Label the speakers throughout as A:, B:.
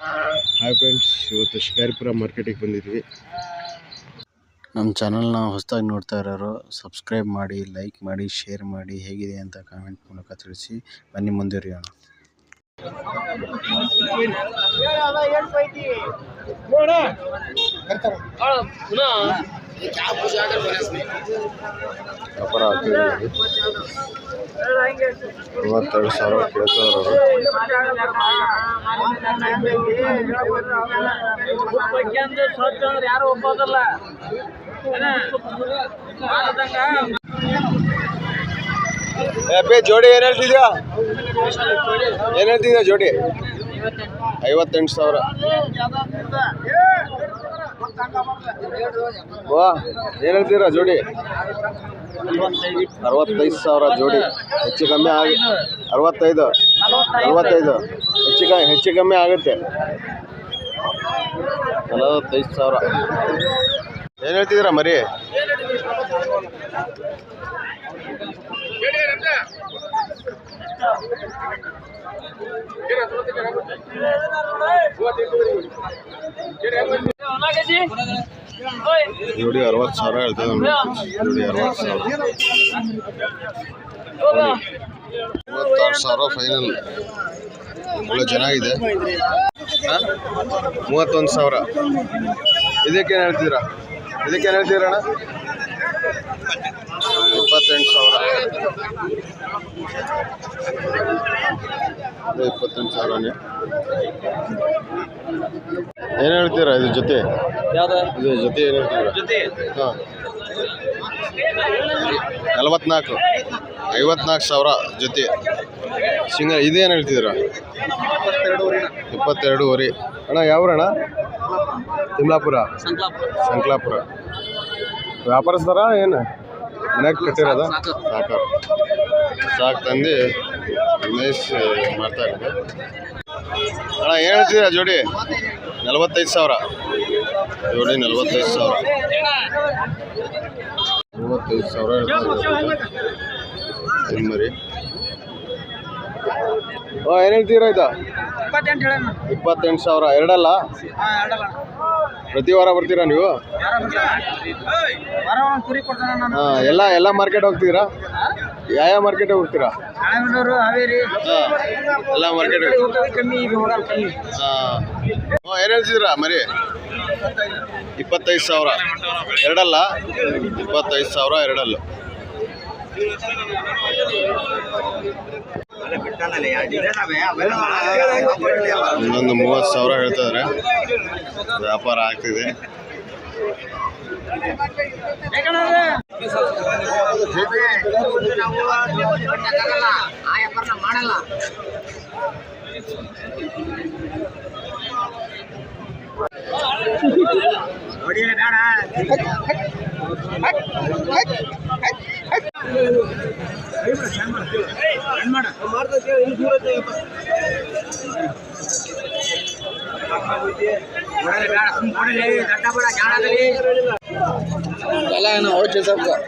A: Hi friends ಇವತ್ತು ಶಿಕಾರಿಪುರ ಮಾರ್ಕೆಟಿಗೆ ಬಂದಿದ್ವಿ. ನಮ್ಮ ಚಾನಲ್ನ ಹೊಸದಾಗಿ ನೋಡ್ತಾ ಇರೋರು ಸಬ್ಸ್ಕ್ರೈಬ್ ಮಾಡಿ ಲೈಕ್ ಮಾಡಿ ಶೇರ್ ಮಾಡಿ ಹೇಗಿದೆ ಅಂತ ಕಾಮೆಂಟ್ ಮೂಲಕ ತಿಳಿಸಿ. ಬನ್ನಿ ಮುಂದುವರಿಯೋಣ ವ್ಯಾಪಾರ ಆಗ್ತಿದೆ ಮೂವತ್ತೆರಡು ಸಾವಿರ ಕೇಳ್ತಾರೆ
B: ಯಾರು ಒಪ್ಪೋದಲ್ಲ
A: ಜೋಡಿ ಏನು ಹೇಳ್ತಿದ್ಯಾ? ಏನು ಹೇಳ್ತಿದ್ಯಾ ಜೋಡಿ? ಐವತ್ತೆಂಟು ಸಾವಿರ. ವಾ ಏನು ಜೋಡಿ? ಅರವತ್ತೈದು ಸಾವಿರ ಜೋಡಿ. ಹೆಚ್ಚು ಕಮ್ಮಿ ಆಗಿ ಅರವತ್ತೈದು. ಅರವತ್ತೈದು. ಹೆಚ್ಚು ಕ ಹೆಚ್ಚು ಕಮ್ಮಿ ಆಗುತ್ತೆ. ನಲವತ್ತೈದು ಸಾವಿರ. ಏನು ಹೇಳ್ತಿದ್ದೀರಾ ಮರಿ? ಜೋಡಿ ಅರವತ್ತು ಸಾವಿರ ಹೇಳ್ತದೆ ಜೋಡಿ ಅರವತ್ತು ಸಾವಿರ. ಮೂವತ್ತಾರು ಸಾವಿರ ಫೈನಲ್ ಒಳ್ಳೆ ಚೆನ್ನಾಗಿದೆ ಹಾ? ಮೂವತ್ತೊಂದು ಸಾವಿರ. ಇದಕ್ಕೇನು ಹೇಳ್ತೀರಾ? ಇದಕ್ಕೇನು ಹೇಳ್ತೀರಾ ಅಣ್ಣ? ಇಪ್ಪತ್ತೆಂಟು ಸಾವಿರ. ಇಪ್ಪತ್ತೆಂಟು ಸಾವಿರನೇ. ಏನು ಹೇಳ್ತೀರಾ ಇದ್ರ ಜೊತೆ?
B: ಯಾವ್ದು?
A: ಇದು ಜೊತೆ ಏನು ಹೇಳ್ತೀರಾ?
B: ಜೊತೆ.
A: ಹಾಂ. ನಲವತ್ನಾಲ್ಕು. ಐವತ್ನಾಲ್ಕು ಸಾವಿರ ಜೊತೆ. ಸಿಂಗ ಇದೇನು ಹೇಳ್ತಿದ್ದೀರಾ? ಇಪ್ಪತ್ತೆರಡೂವರೆ. ಅಣ್ಣ ಯಾವ್ರಣ್ಣ? ತಿಮ್ಲಾಪುರ.
B: ಸಂಕ್ಲಾಪುರ.
A: ವ್ಯಾಪಾರಸ್ತಾರ ಏನು? ಮನೆಗೆ ಕಟ್ಟಿರೋದ?
B: ಸಾಕು.
A: ಸಾಕು. ತಂದು ಮೇಸ್ ಮಾಡ್ತಾ ಅಣ್ಣ ಏನು ಹೇಳ್ತೀರಾ ಜೋಡಿ? ನಲವತ್ತೈದು ಸಾವಿರ. ಏಳು ನಲವತ್ತೈದು ಸಾವಿರ. ಮೂವತ್ತೈದು ಸಾವಿರ ಮರಿ ಓ ಏನು ಹೇಳ್ತೀರಾ ಇದು?
B: ಇಪ್ಪತ್ತೆಂಟು
A: ಸಾವಿರ. ಎರಡಲ್ಲ? ಪ್ರತಿ ವಾರ ಬರ್ತೀರಾ ನೀವು? ಹಾಂ ಎಲ್ಲ ಎಲ್ಲ ಮಾರ್ಕೆಟ್ ಹೋಗ್ತೀರಾ? ಯಾವ ಮಾರ್ಕೆಟ್ ಹೋಗ್ತೀರಾ?
B: ಹಾವೇರಿ.
A: ಎಲ್ಲ ಮಾರ್ಕೆಟ್
B: ಕಮ್ಮಿ ಈಗ ಹೋಗಲ್ಲ ಕಮ್ಮಿ.
A: ಹಾಂ. ಹ್ಞೂ ಏನು ಹೇಳ್ತಿದ್ದೀರಾ ಮರಿ? ಇಪ್ಪತ್ತೈದು ಸಾವಿರ. ಎರಡಲ್ಲ? ಇಪ್ಪತ್ತೈದು ಸಾವಿರ ಎರಡಲ್ಲ. ಇನ್ನೊಂದು ಮೂವತ್ತು ಸಾವಿರ ಹೇಳ್ತಾ ಇದ್ದಾರೆ ವ್ಯಾಪಾರ ಆಗ್ತಿದೆ.
B: ಮಾಡಲ್ಲ ಹೊಡಿಯಲ್ಲ ಬೇಡ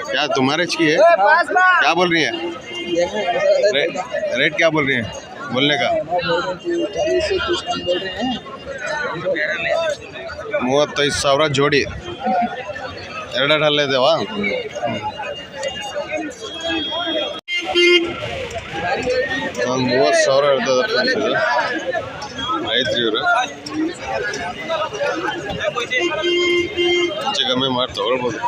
A: क्या तुम्हारे चाहिए क्या बोल रही है रे, रेट क्या बोल रही है बोलने का ಮೂವತ್ತೈದು ಸಾವಿರ ಜೋಡಿ ಎರಡೆರಡು ಅಲ್ಲೇ ಇದಾವ ಒಂದು ಮೂವತ್ತು ಸಾವಿರ ಹೇಳ್ತದೆ ಫ್ರೆಂಡ್ಸ್ ಇದು ರೈತ್ರು ಇವರು ಹೆಚ್ಚು ಕಮ್ಮಿ ಮಾಡಿ ತಗೊಳ್ಬೋದು.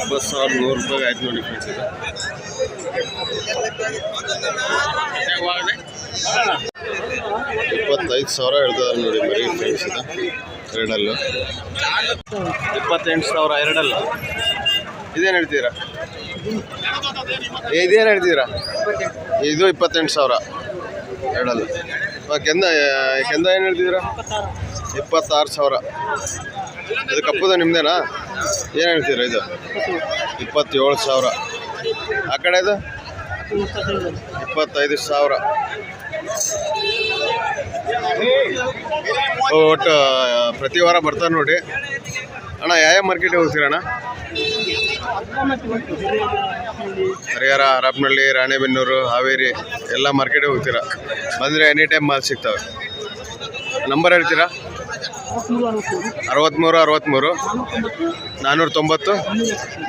A: ಒಂಬತ್ತು ಸಾವಿರದ ನೂರು ರೂಪಾಯಿ ಆಯ್ತು ನೋಡಿ ಫ್ರೆಂಡ್ಸ್ ಇಪ್ಪತ್ತೈದು ಸಾವಿರ ಹೇಳ್ತಾರೆ ನೋಡಿ ಮರಿ ಫ್ರೆಂಡ್ಸ್ ಇದು ಎರಡಲ್ಲು. ಇಪ್ಪತ್ತೆಂಟು ಸಾವಿರ ಎರಡಲ್ಲು. ಇದೇನು ಹೇಳ್ತೀರಾ? ಇದೇನು ಹೇಳ್ತೀರಾ? ಇದು ಇಪ್ಪತ್ತೆಂಟು ಸಾವಿರ. ಆ, ಕೆಂದ ಕೆಂದ ಏನು ಹೇಳ್ತಿದ್ದೀರಾ? ಇಪ್ಪತ್ತಾರು ಸಾವಿರ. ಇದು ಕಪ್ಪದ ನಿಮ್ಮದೇನಾ ಏನು ಹೇಳ್ತೀರಾ ಇದು? ಇಪ್ಪತ್ತೇಳು ಸಾವಿರ. ಆ ಕಡೆ ಇದು? ಇಪ್ಪತ್ತೈದು ಸಾವಿರ. ಒಟ್ಟು ಪ್ರತಿ ವಾರ ಬರ್ತಾರೆ ನೋಡಿ. ಅಣ್ಣ ಯಾವ ಮಾರ್ಕೆಟಿಗೆ ಹೋಗ್ತೀರಣ್ಣ ಹರಿಹರ ಹರಪನಹಳ್ಳಿ ರಾಣೆಬೆನ್ನೂರು, ಹಾವೇರಿ ಎಲ್ಲ ಮಾರ್ಕೆಟಿಗೆ ಹೋಗ್ತೀರಾ? ಬಂದರೆ ಎನಿ ಟೈಮ್ ಮಾಲ್ ಸಿಗ್ತವೆ. ನಂಬರ್ ಹೇಳ್ತೀರಾ? ಅರವತ್ತ್ಮೂರು ಅರವತ್ತ್ಮೂರು ನಾನ್ನೂರ ತೊಂಬತ್ತು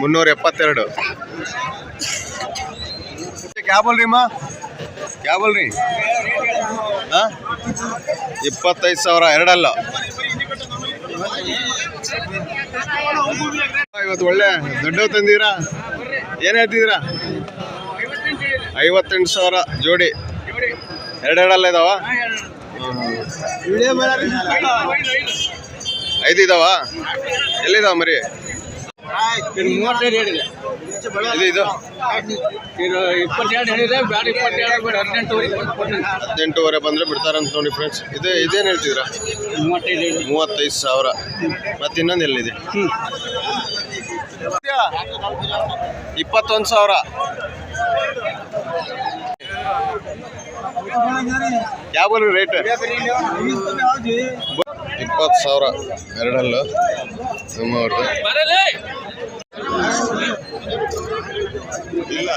A: ಮುನ್ನೂರ ಎಪ್ಪತ್ತೆರಡು ಕ್ಯಾಬಲ್ ರೀ ಕ್ಯಾಬಲ್ ರೀ ಹಾಂ? ಇಪ್ಪತ್ತೈದು ಸಾವಿರ, ಎರಡಲ್ಲ. ಇವತ್ತು ಒಳ್ಳೆ ದೊಡ್ಡವು ತಂದಿದ್ದೀರಾ? ಏನು ಹೇಳ್ತಿದ್ದೀರಾ? ಐವತ್ತೆಂಟು ಸಾವಿರ ಜೋಡಿ. ಎರಡೆರಡಲ್ಲ ಇದಾವ? ಐದು ಇದಾವ? ಎಲ್ಲಿದಾವ ಮರಿ?
B: ಬಂದ್ರೆ
A: ಇದು.
B: ಕೊಡ್ತೀನಿ
A: ಹದಿನೆಂಟುವರೆ ಬಂದರೆ ಬಿಡ್ತಾರಂತ ನೋಡಿ ಫ್ರೆಂಡ್ಸ್ ಇದೆ, ಇದೇನು ಹೇಳ್ತಿದ್ರ
B: ಮೂವತ್ತೈದು
A: ಸಾವಿರ. ಮತ್ತೆ ಇನ್ನೊಂದು ಎಲ್ಲಿದೆ? ಇಪ್ಪತ್ತೊಂದು ಸಾವಿರ. ಯಾವ ರೇಟ್ ಇಪ್ಪತ್ತು ಸಾವಿರ, ಎರಡಲ್ಲು. ನಮ್ಮ ಇಲ್ಲ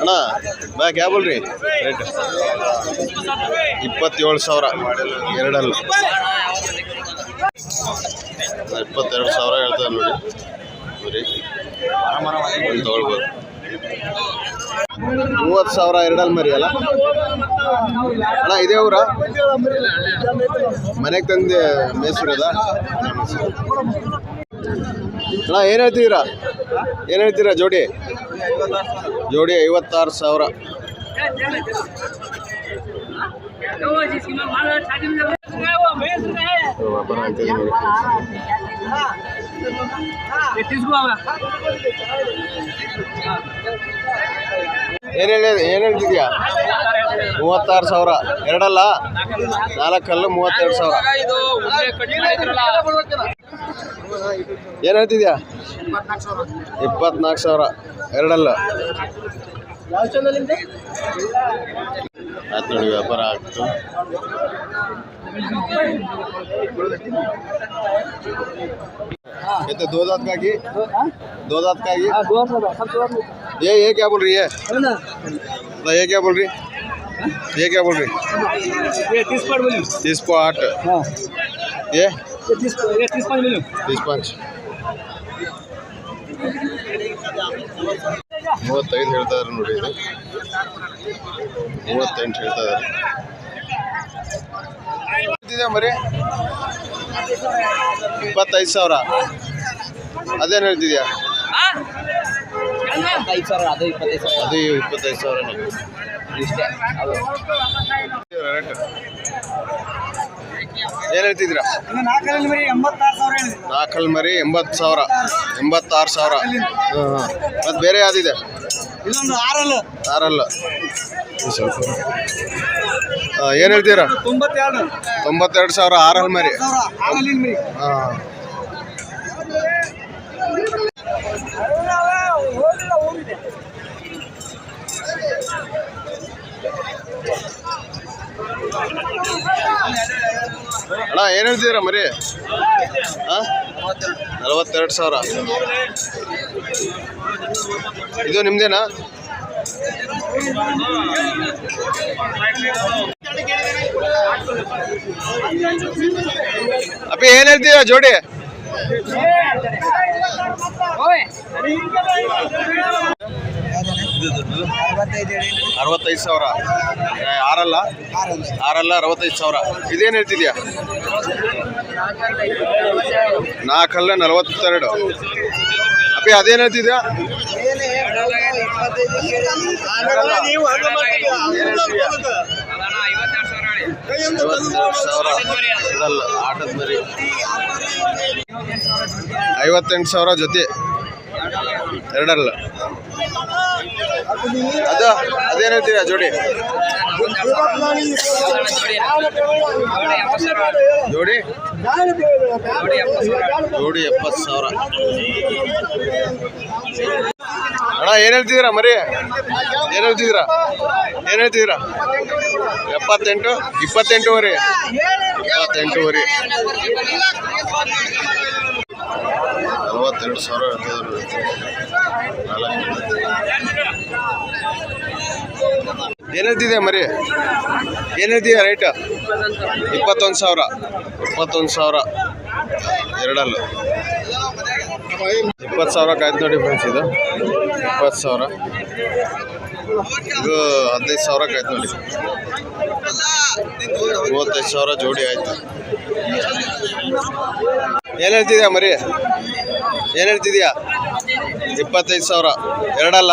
A: ಅಣ್ಣ ಬಾ ಕ್ಯಾಬಲ್ ರೀ? ರೇಟ್ ಇಪ್ಪತ್ತೇಳು ಸಾವಿರ, ಎರಡಲ್ಲ. ಇಪ್ಪತ್ತೆರಡು ಸಾವಿರ ಹೇಳ್ತಾರೆ ನೋಡಿ. ಮೂವತ್ತು ಸಾವಿರ ಎರಡಲ್ಲಿ ಮರಿ ಅಲ್ಲ ಅಣ್ಣ, ಇದೇ ಊರ? ಮನೆಗೆ ತಂದೆ ಮೇಯ್ಸಿರೋದ ಅಣ್ಣ, ಏನು ಹೇಳ್ತೀರಾ ಏನು ಹೇಳ್ತೀರಾ ಜೋಡಿ? ಜೋಡಿ ಐವತ್ತಾರು ಸಾವಿರ. ವ್ಯಾಪಾರ ಆಗ್ತಿದೆ ಏನು ಹೇಳಿ, ಏನು ಹೇಳ್ತಿದ್ಯಾ? ಮೂವತ್ತಾರು ಸಾವಿರ. ಎರಡಲ್ಲ? ನಾಲ್ಕಲ್ಲು ಮೂವತ್ತೆರಡು ಸಾವಿರ. ಏನು ಹೇಳ್ತಿದ್ಯಾ? ಇಪ್ಪತ್ನಾಲ್ಕು ಸಾವಿರ. ಎರಡಲ್ಲ. ಆಯ್ತು ನೋಡಿ ವ್ಯಾಪಾರ ಆಗ್ತು. कितने दो दांत का की दो दांत का की ये ये क्या बोल रही है ना ये क्या बोल रही ये क्या बोल रही तीस को आठ ये तीस पाँच ಮೂವತ್ತೈದು ಹೇಳ್ತಾ ಇದ್ದಾರೆ ನೋಡಿ ಇದು ಮೂವತ್ತೆಂಟು ಹೇಳ್ತಾ ಇದ್ದಾರೆ ಇದೆ ಮರಿ. ಇಪ್ಪತ್ತೈದು ಸಾವಿರ. ಅದೇನು ಹೇಳ್ತಿದ್ಯಾ?
B: ಅದೇ ಇಪ್ಪತ್ತೈದು ಸಾವಿರ.
A: ರೇಟ್ ಏನು ಹೇಳ್ತಿದ್ದೀರಾ? ನಾಲ್ಕಲ್ಲಿ ಮರಿ ಎಂಬತ್ತು ಸಾವಿರ. ಎಂಬತ್ತಾರು ಸಾವಿರ. ಹಾಂ ಹಾಂ. ಮತ್ತು ಬೇರೆ ಯಾವುದಿದೆ?
B: ಇದೊಂದು ಆರಲ್ಲು.
A: ಆರಲ್ಲ. ಸ್ವಲ್ಪ ಏನು ಹೇಳ್ತೀರಾ?
B: ತೊಂಬತ್ತೆರಡು.
A: ತೊಂಬತ್ತೆರಡು ಸಾವಿರ ಆರಲ್ಲಿ ಮರಿ. ಹಾಂ ಅಣ್ಣ ಏನು ಹೇಳ್ತೀರಾ ಮರಿ? ಹಾಂ ನಲವತ್ತೆರಡು ಸಾವಿರ. ಇದು ನಿಮ್ದೇನಾ? ಅಪ್ಪಿ ಏನ್ ಹೇಳ್ತೀರ ಜೋಡಿ? ಅರವತ್ತೈದು ಸಾವಿರ. ಆರಲ್ಲ? ಆರಲ್ಲ ಅರವತ್ತೈದು ಸಾವಿರ. ಇದೇನು ಹೇಳ್ತಿದ್ಯಾ? ನಾಲ್ಕಲ್ಲ ನಲವತ್ತೆರಡು. ಅಪ್ಪಿ ಅದೇನು ಹೇಳ್ತಿದ್ಯಾ? ಸಾವಿರ. ಐವತ್ತೆಂಟು ಸಾವಿರ ಜೊತೆ. ಎರಡಲ್ಲ. ಅದ ಅದೇನು ಹೇಳ್ತೀರಾ ಜೋಡಿ? ಜೋಡಿ? ಜೋಡಿ ಎಪ್ಪತ್ತು ಸಾವಿರ. ಅಣ್ಣ ಏನು ಹೇಳ್ತಿದ್ದೀರಾ ಮರಿ? ಏನು ಹೇಳ್ತಿದ್ದೀರಾ? ಏನು ಹೇಳ್ತಿದ್ದೀರಾ? ಎಪ್ಪತ್ತೆಂಟು ಇಪ್ಪತ್ತೆಂಟುವರೆ ಇಪ್ಪತ್ತೆಂಟುವರೆ ಮೂವತ್ತೆರಡು ಸಾವಿರ ಏನು ಹೇಳ್ತಿದ್ಯಾ ಮರಿ? ಏನು ಹೇಳ್ತಿದ್ಯಾ ರೈಟ್ ಇಪ್ಪತ್ತೊಂದು ಸಾವಿರ. ಇಪ್ಪತ್ತೊಂದು ಸಾವಿರ. ಎರಡಲ್ಲು. ಇಪ್ಪತ್ತು ಸಾವಿರ ಆಯ್ತು ನೋಡಿ ಫ್ರೆಂಡ್ಸ್ ಇದು. ಇಪ್ಪತ್ತು ಸಾವಿರ. ಇದು ಹದಿನೈದು ಸಾವಿರ ಆಯ್ತು ನೋಡಿ. ಮೂವತ್ತೈದು ಸಾವಿರ ಜೋಡಿ ಆಯ್ತು. ಏನು ಹೇಳ್ತಿದ್ಯಾ ಮರಿ? ಏನು ಹೇಳ್ತಿದ್ಯಾ? ಇಪ್ಪತ್ತೈದು ಸಾವಿರ. ಎರಡಲ್ಲ?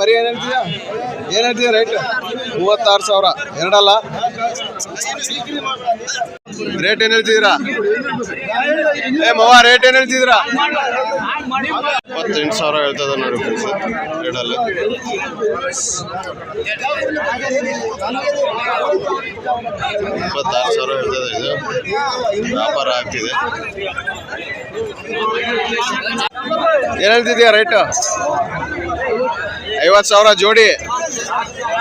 A: ಮರಿ ಏನು ಹೇಳ್ತಿದ್ಯಾ? ಏನು ಹೇಳ್ತಿದ್ಯಾ ರೈಟ್ ಮೂವತ್ತಾರು ಸಾವಿರ. ಎರಡಲ್ಲ? ರೇಟ್ ಏನು ಹೇಳ್ತಿದ್ದೀರಾ? ಮವ ರೇಟ್ ಏನು ಹೇಳ್ತಿದ್ದೀರಾ? ಇಪ್ಪತ್ತೆಂಟು ಸಾವಿರ ಹೇಳ್ತದ ನೋಡಿ ಫ್ರೆಂಡ್ಸ್ ಎರಡಲ್ಲ. ಇಪ್ಪತ್ತಾರು ಸಾವಿರ ಹೇಳ್ತದೆ ಇದು. ವ್ಯಾಪಾರ ಆಗ್ತಿದೆ. ಏನ್ ಹೇಳ್ತಿದ್ಯಾ ರೇಟು ಐವತ್ತು ಸಾವಿರ ಜೋಡಿ.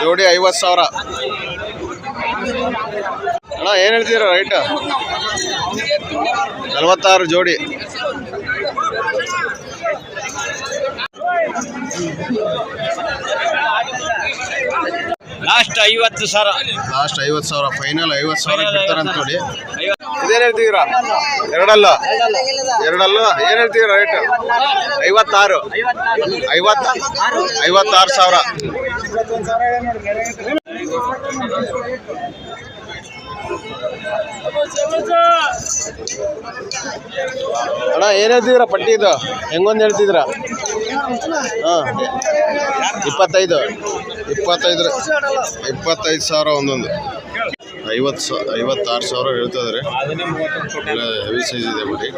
A: ಜೋಡಿ ಐವತ್ತು ಸಾವಿರ. ಅಣ್ಣ, ಏನು ಹೇಳ್ತಿದೀರಾ ರೈಟ್ ನಲವತ್ತಾರು ಜೋಡಿ.
B: ಲಾಸ್ಟ್ ಐವತ್ತು ಸಾವಿರ.
A: ಲಾಸ್ಟ್ ಐವತ್ತು ಸಾವಿರ ಫೈನಲ್ ಐವತ್ತು ಸಾವಿರ ಬಿಡ್ತಾರಂತ ನೋಡಿ. ಇದೇನು ಹೇಳ್ತೀರಾ ಎರಡಲ್ಲ. ಎರಡಲ್ಲ? ಏನು ಹೇಳ್ತೀರಾ ರೇಟ್ ಐವತ್ತಾರು. ಐವತ್ತ ಐವತ್ತಾರು ಸಾವಿರ. ಅಣ್ಣ ಏನು ಹೇಳ್ತಿದ್ರ ಪಟ್ಟಿ ಇದು? ಹೆಂಗೊಂದು ಹೇಳ್ತಿದ್ರ? ಹಾಂ. ಇಪ್ಪತ್ತೈದು. ಇಪ್ಪತ್ತೈದು ಇಪ್ಪತ್ತೈದು ಸಾವಿರ ಒಂದೊಂದು. ಐವತ್ತು ಸಾ ಐವತ್ತಾರು ಸಾವಿರ ಹೇಳ್ತಾಯಿದ್ರೆ ಎಲ್ಲ ಹೆವಿ ಸೈಜ್ ಇದೆ ಬಿಡಿ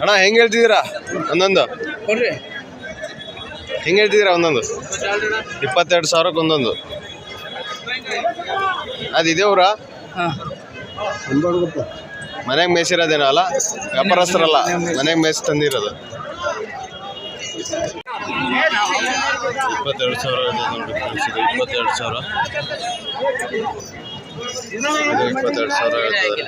A: ಅಣ್ಣ ಹೆಂಗೆ ಹೇಳ್ತಿದ್ದೀರಾ ಒಂದೊಂದು. ಹೆಂಗೆ ಹೇಳ್ತಿದ್ದೀರಾ ಒಂದೊಂದು? ಇಪ್ಪತ್ತೆರಡು ಸಾವಿರಕ್ಕೆ ಒಂದೊಂದು. ಅದು ಇದೇವ್ರ
B: ಹಾಂ.
A: ಮನೆಗೆ ಮೇಸಿರೋದೇನ ಅಲ್ಲ? ವ್ಯಾಪಾರಸ್ಥರಲ್ಲ ಮನೆಗೆ ಮೇಸ್ ತಂದಿರೋದು. ಇಪ್ಪತ್ತೆರಡು ಸಾವಿರ ಇಪ್ಪತ್ತೆರಡು ಸಾವಿರ. ಇಪ್ಪತ್ತೆರಡು ಸಾವಿರ ಹೇಳ್ತಾರೆ.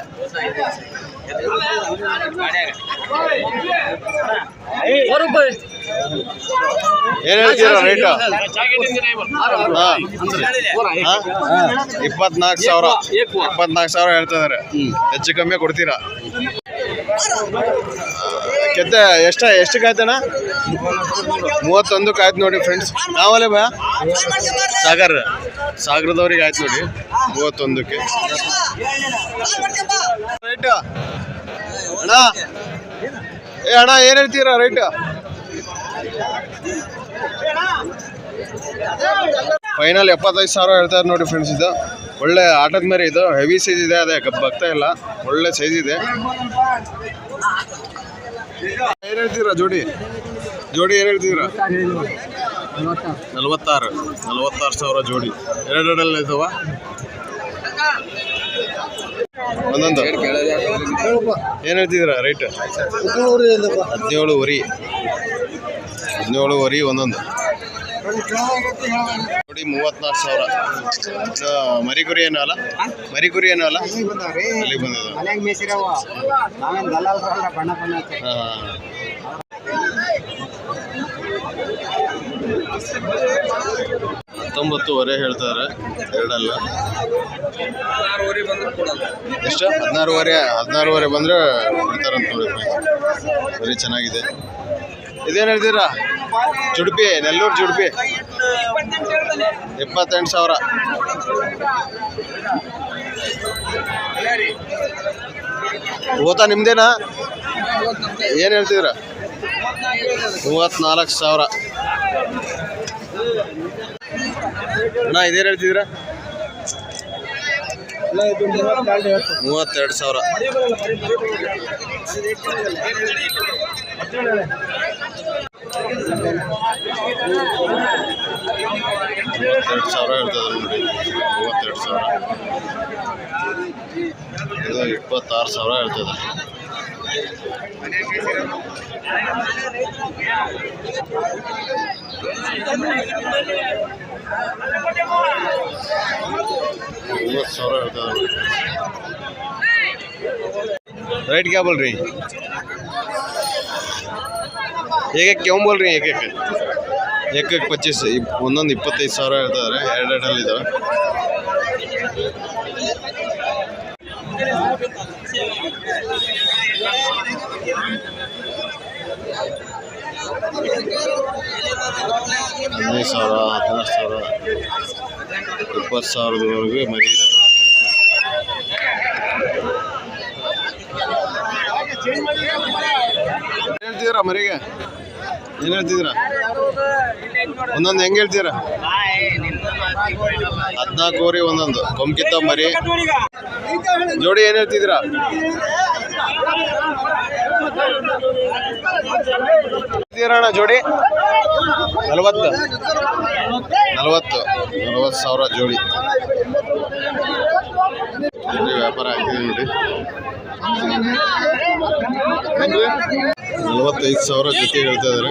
A: ಏನು ಹೇಳ್ತೀರಾ ರೇಟು ಹಾಂ. ಇಪ್ಪತ್ನಾಲ್ಕು ಸಾವಿರ. ಇಪ್ಪತ್ನಾಲ್ಕು ಸಾವಿರ ಹೇಳ್ತಿದ್ದಾರೆ ಹೆಚ್ಚು ಕಮ್ಮಿ ಕೊಡ್ತೀರಾ? ಕೆತ್ತೆ ಎಷ್ಟ, ಎಷ್ಟು ಕಾಯ್ತಣ ಮೂವತ್ತೊಂದು ಆಯ್ತು ನೋಡಿ ಫ್ರೆಂಡ್ಸ್ ನಾವಲ್ಲೇ ಬಾ ಸಾಗರ್, ಸಾಗರದವ್ರಿಗೆ ಆಯ್ತು ನೋಡಿ. ಮೂವತ್ತೊಂದಕ್ಕೆ. ರೈಟ್ ಅಣ್ಣ? ಏ, ಅಣ್ಣ, ಏನು ಹೇಳ್ತೀರಾ ರೈಟ್ ಫೈನಲ್ ಎಪ್ಪತ್ತೈದು ಸಾವಿರ ಹೇಳ್ತಾರೆ ನೋಡಿ ಫ್ರೆಂಡ್ಸ್ ಇದು. ಒಳ್ಳೆ ಆಟದ ಮೇಲೆ ಇದು. ಹೆವಿ ಸೈಜ್ ಇದೆ ಅದೇ ಬರ್ತಾ ಇಲ್ಲ. ಒಳ್ಳೆ ಸೈಜ್ ಇದೆ. ಏನು ಹೇಳ್ತೀರಾ, ಜೋಡಿ? ಜೋಡಿ ಏನು ಹೇಳ್ತೀರಾ? ನಲವತ್ತಾರು. ನಲ್ವತ್ತಾರು ಸಾವಿರ ಜೋಡಿ. ಎರಡೆರಡಲ್ಲ ಇದಾವ ಒಂದೊಂದು. ಏನು ಹೇಳ್ತಿದ್ದೀರಾ ರೇಟ್ ಹದಿನೇಳು ವರಿ ಹದಿನೇಳು ವರಿ ಒಂದೊಂದು. ನೋಡಿ ಮೂವತ್ನಾಲ್ಕು ಸಾವಿರ. ಮರಿಗುರಿ ಏನೋ ಅಲ್ಲ? ಮರಿಗುರಿ ಏನೋ ಅಲ್ಲ? ಅಲ್ಲಿ ಬಂದಿದೆ
C: ಮನ್ಯಾಗ ಮೇಸಿರವ ನಾವೇನ್ ದಲ್ಲಾಲ್ರಲ್ಲ ಬಣ್ಣ ಬಣ್ಣ ಹಚ್ಚಿ.
A: ಹಾಂ ಹತ್ತೊಂಬತ್ತುವರೆ ಹೇಳ್ತಾರೆ. ಎರಡಲ್ಲ. ಎಷ್ಟು? ಹದಿನಾರುವರೆ ಹದಿನಾರುವರೆ ಬಂದರೆ ಬಿಡ್ತಾರಂತ ನೋಡಿ ಬರೀ ಚೆನ್ನಾಗಿದೆ. ಇದೇನು ಹೇಳ್ತೀರಾ? ಜುಡ್ಪಿ ನೆಲ್ಲೂರು ಜುಡುಪಿ ಇಪ್ಪತ್ತೆಂಟು ಸಾವಿರ. ಓತಾ ನಿಮ್ದೇನಾ? ಏನು ಹೇಳ್ತಿದ್ರ ಮೂವತ್ನಾಲ್ಕು ಸಾವಿರ. ಅಣ್ಣ, ಇದೇನು ಹೇಳ್ತಿದ್ರ ಮೂವತ್ತೆರಡು ಸಾವಿರ. ಮೂವತ್ತೆರಡು ಸಾವಿರ ಇರ್ತದೆ ನೋಡಿ. ಮೂವತ್ತೆರಡು ಸಾವಿರ. ಇದು ಇಪ್ಪತ್ತಾರು ಸಾವಿರ ಇರ್ತದೆ ಮೂವತ್ತು ಸಾವಿರ ಇರ್ತದೆ ರೈಟ್ ಕ್ಯಾಬಲ್ ರೀ. ಏಕಕ್ಕೆ ಒಂಬಲ್ರಿ ಏಕೆ ಏಕೆ ಪಚ್ಚೀಸ್ ಒಂದೊಂದು ಇಪ್ಪತ್ತೈದು ಸಾವಿರ ಇರ್ತಾರೆ ಎರಡೆರಡಲ್ಲಿ ಇದಾವೆ ಹದಿನೈದು ಸಾವಿರ, ಹದಿನಾರು ಸಾವಿರ, ಇಪ್ಪತ್ತು ಸಾವಿರದವರೆಗೆ ಮರಿ ಹೇಳ್ತಿದ್ದೀರಾ ಮರಿಗೆ? ಏನು ಹೇಳ್ತಿದ್ದೀರಾ? ಒಂದೊಂದು ಹೆಂಗೆ ಹೇಳ್ತೀರಾ? ಹದಿನಾಲ್ಕೂವರೆ ಒಂದೊಂದು. ಕೊಂಕಿತ್ತ ಮರಿ. ಜೋಡಿ ಏನ್ ಹೇಳ್ತಿದ್ದೀರಾ? ಅಣ್ಣ ಜೋಡಿ? ನಲವತ್ತು. ನಲವತ್ತು. ನಲವತ್ತು ಸಾವಿರ ಜೋಡಿ. ವ್ಯಾಪಾರ ಆಗ್ತಿದೆ ನೋಡಿ ನಲವತ್ತೈದು ಸಾವಿರ ಜೊತೆ ಹೇಳ್ತಾ ಇದ್ದಾರೆ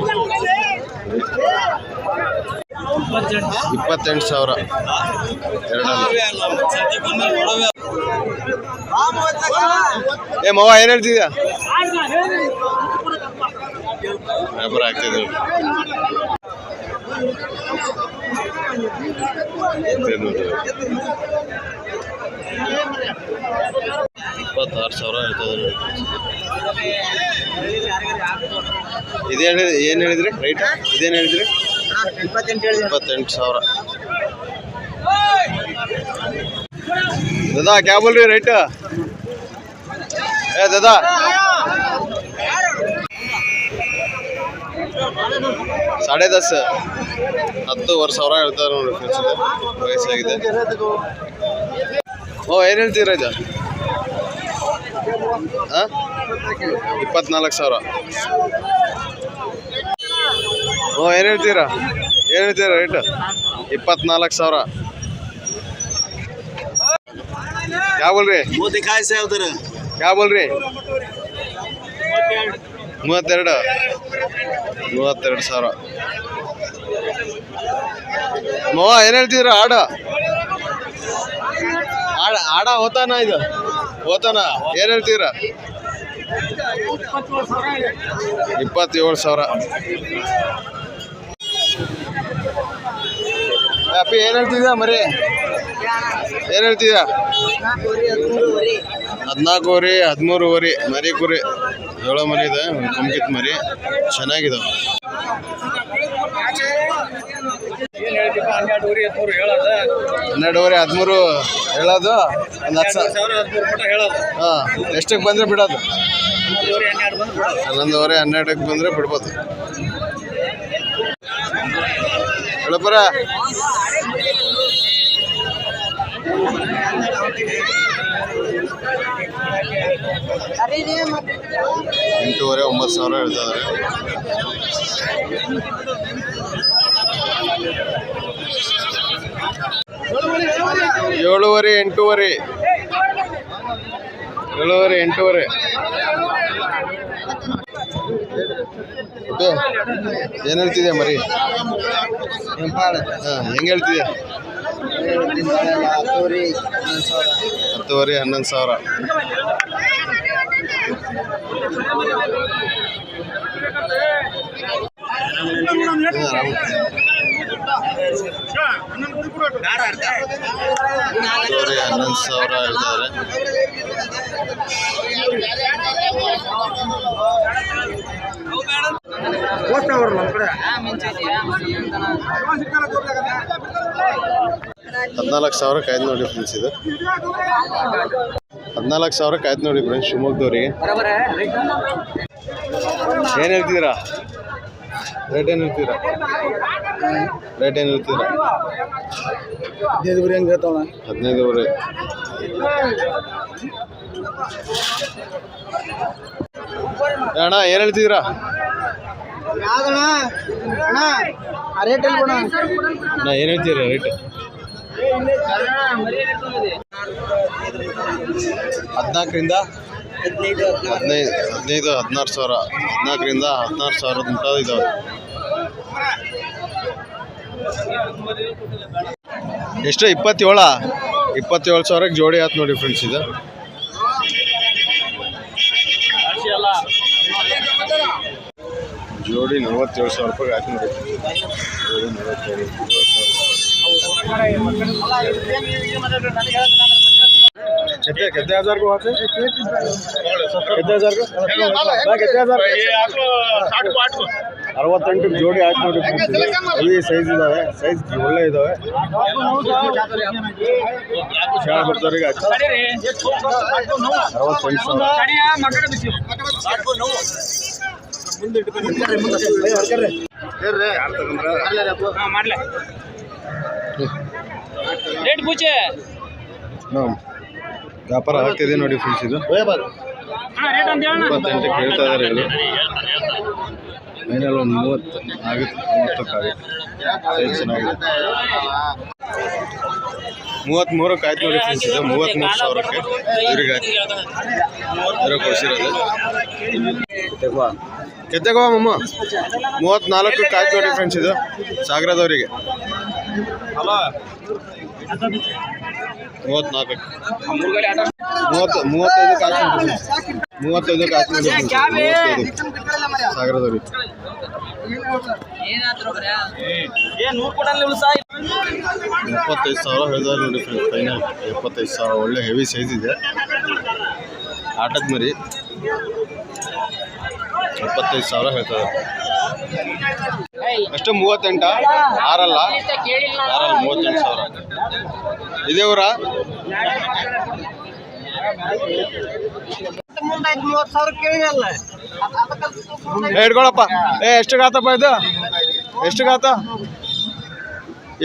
A: ಇಪ್ಪತ್ತೆಂಟು ಸಾವಿರ. ಏ ಮಾವ ಏನ್ ಹೇಳ್ತಿದ್ಯಾ? ವ್ಯಾಪಾರ ಆಗ್ತಿದೆ ನೋಡಿ ಮತ್ತೆ ನೋಡಿ. ಆರು ಸಾವಿರ ಇದು ಹೇಳಿ ಏನು ಹೇಳಿದ್ರಿ? ರೈಟ್ ಇದೇನು ಹೇಳಿದ್ರಿ?
C: ಇಪ್ಪತ್ತೆಂಟು
A: ಸಾವಿರ. ದದಾ ಕ್ಯಾಬಲ್ ರೀ ರೈಟ್ ಏ, ದದಾ. ಸಾಡೆ ದಸ್. ಹತ್ತುವರೆ ಸಾವಿರ ಹೇಳ್ತಾರೆ ನೋಡಿ ವಯಸ್ಸಾಗಿದೆ. ಓ, ಏನು ಹೇಳ್ತೀರಾ ಇದು? ಇಪ್ಪತ್ನಾಲ್ಕು ಸಾವಿರ. ಓ ಏನು ಹೇಳ್ತೀರಾ? ಏನು ಹೇಳ್ತೀರಾ ರೇಟ್ ಇಪ್ಪತ್ನಾಲ್ಕು ಸಾವಿರ. ಯಾವಲ್ರಿ ಯಾವಲ್ರಿ ಮೂವತ್ತೆರಡು. ಮೂವತ್ತೆರಡು ಸಾವಿರ. ಮೋ ಏನು ಹೇಳ್ತಿದ್ರ ಆಡ. ಆಡ ಆಡ ಹೋತಾನ ಇದು. ಹೋತಾನ ಏನ್ ಹೇಳ್ತೀರಾ? ಇಪ್ಪತ್ತೇಳು ಸಾವಿರ. ಅಪ್ಪಿ, ಏನ್ ಹೇಳ್ತಿದ್ಯಾ ಮರಿ? ಏನ್ ಹೇಳ್ತಿದ್ಯಾ? ಹದಿನಾಲ್ಕುವರೆ, ಹದಿಮೂರುವರೆ ಮರಿ ಕುರಿ ಏಳು ಮರಿ ಇದೆ ಕುಂಕಿತ್ ಮರಿ. ಚೆನ್ನಾಗಿದೆ
B: ಹನ್ನೆರಡುವರೆ ಹದಿಮೂರು ಹೇಳೋದ,
A: ಒಂದು ಹತ್ತು ಸಾವಿರ ಹಾಂ, ಎಷ್ಟಕ್ಕೆ ಬಂದರೆ ಬಿಡೋದು.
B: ಹನ್ನೊಂದುವರೆ ಬಿಡೋದು
A: ಹನ್ನೊಂದುವರೆ ಹನ್ನೆರಡಕ್ಕೆ ಬಂದರೆ ಬಿಡ್ಬೋದು. ಹೇಳಪ್ಪರ? ಎಂಟೂವರೆ, ಒಂಬತ್ತು ಸಾವಿರ ಹೇಳ್ತಿದ್ದಾರೆ ಏಳುವರೆ ಎಂಟೂವರೆ. ಏಳುವರೆ ಎಂಟೂವರೆ. ಏನ್ ಹೇಳ್ತಿದ್ಯಾ ಮರಿ? ಹಾಂ ಹೆಂಗೆ ಹೇಳ್ತಿದ್ಯಾ?
C: ಹತ್ತುವರೆ
A: ಹನ್ನೊಂದು ಸಾವಿರ. ಆರಾಮ್. ಹತ್ತುವರೆ ಹನ್ನೊಂದು ಸಾವಿರ ಹೇಳ್ತಾರೆ ಹದಿನಾಲ್ಕು ಸಾವಿರಕ್ಕೆ ಆಯ್ತು ನೋಡಿ ಫ್ರೆಂಡ್ಸ್ ಇದು. ಹದಿನಾಲ್ಕು ಸಾವಿರಕ್ಕೆ ಆಯ್ತು ನೋಡಿ ಫ್ರೆಂಡ್ಸ್ ಶಿವಮೊಗ್ಗದವ್ರಿಗೆ. ಏನು ಹೇಳ್ತಿದ್ದೀರಾ? ರೇಟ್ ಏನು ಹೇಳ್ತೀರಾ? ರೇಟ್ ಏನು ಹೇಳ್ತೀರಾ?
C: ಹದಿನೈದು ಹೆಂಗೆ ಹೇಳ್ತಾವಣ
A: ಹದಿನೈದುವರೆ. ಅಣ್ಣ ಏನು ಹೇಳ್ತಿದ್ದೀರಾ?
C: ಅಣ್ಣ
A: ಏನು ಹೇಳ್ತೀರಾ ರೇಟ್ ಹದಿನಾಲ್ಕರಿಂದ?
C: ಹದಿನೈದು
A: ಹದಿನೈದು ಹದಿನೈದು ಹದಿನಾರು ಸಾವಿರ. ಹದಿನಾಲ್ಕರಿಂದ ಹದಿನಾರು ಸಾವಿರದ ಮಟ್ಟ ಇದಾವೆ. ಎಷ್ಟು ಇಪ್ಪತ್ತೇಳ? ಇಪ್ಪತ್ತೇಳು ಸಾವಿರಕ್ಕೆ ಜೋಡಿ ಆಯ್ತು ನೋಡಿ ಫ್ರೆಂಡ್ಸ್ ಇದು. ಜೋಡಿ ನಲ್ವತ್ತೇಳು ಸಾವಿರ ರೂಪಾಯಿ ಆಯ್ತು ನೋಡಿ. ಜೋಡಿ ನಲವತ್ತೇಳು कितने कितने हजार ಅರವತ್ತೆಂಟು ಜೋಡಿ ಆಯ್ತು ನೋಡಿ ಅಲ್ಲಿ ಸೈಜ್ ಇದಾವೆ. ಸೈಜ್ ಒಳ್ಳೆ ಇದಾವೆ. ಶಾಲೆ ಬರ್ದವ್ರಿಗೆ ಆಯ್ತು? ಅರವತ್ತೆಂಟು ಸಾವಿರ.
B: ರೇಟ್ ಪೂಚೆ
A: ಹಾಂ ವ್ಯಾಪಾರ ಆಗ್ತಿದೆ ನೋಡಿ ಫ್ರೆಂಡ್ಸ್ ಇದು. ಇಪ್ಪತ್ತೆಂಟು ಕೇಳ್ತಾ ಇದಾರೆ ಇಲ್ಲಿ. ಫೈನಲ್ ಒಂದು ಮೂವತ್ತು ಆಗುತ್ತೆ ಮೂವತ್ತಕ್ಕಾಗುತ್ತೆ ಸೈಜ್ ಚೆನ್ನಾಗಿದೆ. ಮೂವತ್ತ್ಮೂರಕ್ಕೆ ಆಯ್ತು ನೋಡಿ ಫ್ರೆಂಡ್ಸ್ ಇದು ಮೂವತ್ತ್ಮೂರು ಸಾವಿರಕ್ಕೆ. ಇವ್ರಿಗೆ ಆಯ್ತು. ಇವ್ರಿಗೆ ಕೊಡ್ಸಿರೋದು. ಕೆತ್ತಗೋ ಮಮ್ಮ ಮೂವತ್ತ್ನಾಲ್ಕಕ್ಕೆ ಆಯ್ತು ನೋಡಿ ಫ್ರೆಂಡ್ಸ್ ಇದು ಸಾಗರದವರಿಗೆ. ಮೂವತ್ತು ಮೂವತ್ತೈದು. ಮೂವತ್ತೈದು ಎಪ್ಪತ್ತೈದು ಸಾವಿರ ಹೇಳಿದಾರೆ ನೋಡಿ ಫ್ರೆಂಡ್ಸ್ ಫೈನಲ್ ಎಪ್ಪತ್ತೈದು ಸಾವಿರ ಒಳ್ಳೆ ಹೆವಿ ಸೈಜ್ ಇದೆ. ಆಟದ ಮರಿ. ಎಪ್ಪತ್ತೈದು ಸಾವಿರ ಹೇಳ್ತಾರೆ. ಅಷ್ಟೇ ಮೂವತ್ತೆಂಟ? ಆರಲ್ಲ? ಆರಲ್ಲ ಮೂವತ್ತೆಂಟು ಸಾವಿರ ಇದೇ ಊರ? ಏ, ಎಷ್ಟು ಗಾತಪ್ಪ ಇದು? ಎಷ್ಟು ಗಾತ?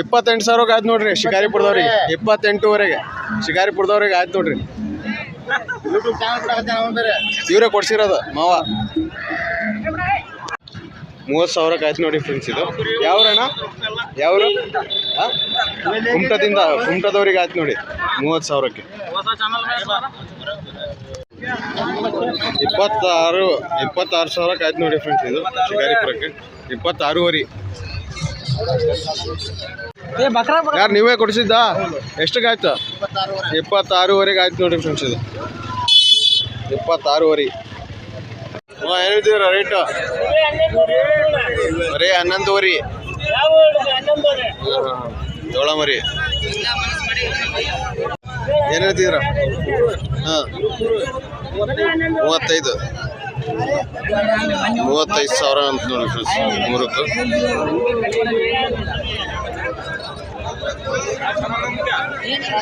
A: ಇಪ್ಪತ್ತೆಂಟು ಸಾವಿರಕ್ಕೆ ಆಯ್ತು ನೋಡ್ರಿ ಶಿಕಾರಿಪುರದವ್ರಿಗೆ ಇಪ್ಪತ್ತೆಂಟುವರೆಗೆ. ಶಿಕಾರಿಪುರದವ್ರಿಗೆ ಆಯ್ತು ನೋಡ್ರಿ. ಇವರೇ ಕೊಡ್ಸಿರೋದು ಮಾವ. ಮೂವತ್ತು ಸಾವಿರಕ್ಕೆ ಆಯ್ತು ನೋಡಿ ಫ್ರೆಂಡ್ಸ್ ಇದು. ಯಾವ್ರಣ್ಣ? ಯಾವ್ರು? ಕುಮಟದಿಂದ. ಕುಮಟದವ್ರಿಗೆ ಆಯ್ತು ನೋಡಿ ಮೂವತ್ತು ಸಾವಿರಕ್ಕೆ. ಇಪ್ಪತ್ತಾರು ಇಪ್ಪತ್ತಾರು ಸಾವಿರಕ್ಕೆ ಆಯ್ತು ನೋಡಿ ಫ್ರೆಂಡ್ಸ್ ಇದು ಶಿಕಾರಿಪುರಕ್ಕೆ. ಇಪ್ಪತ್ತಾರೂವರೆ. ಯಾರು ನೀವೇ ಕೊಡಿಸಿದ್ದಾ? ಎಷ್ಟಕ್ಕೆ ಆಯ್ತು? ಇಪ್ಪತ್ತಾರೂವರೆಗೆ ಆಯ್ತು ನೋಡಿ ಫ್ರೆಂಡ್ಸ್ ಇದು. ಇಪ್ಪತ್ತಾರೂವರೆ. ಹಾಂ ಏನಿದ್ದೀರ ರೇಟು ಬರೀ ಹನ್ನೊಂದುವರೆ. ಏಳ ಮರಿ ಏನು ಹೇಳ್ತಿದ್ರ ಹಾಂ. ಮೂವತ್ತೈದು. ಮೂವತ್ತೈದು ಸಾವಿರ ಅಂತ ನೋಡಿ ಫ್ರೆಂಡ್ಸ್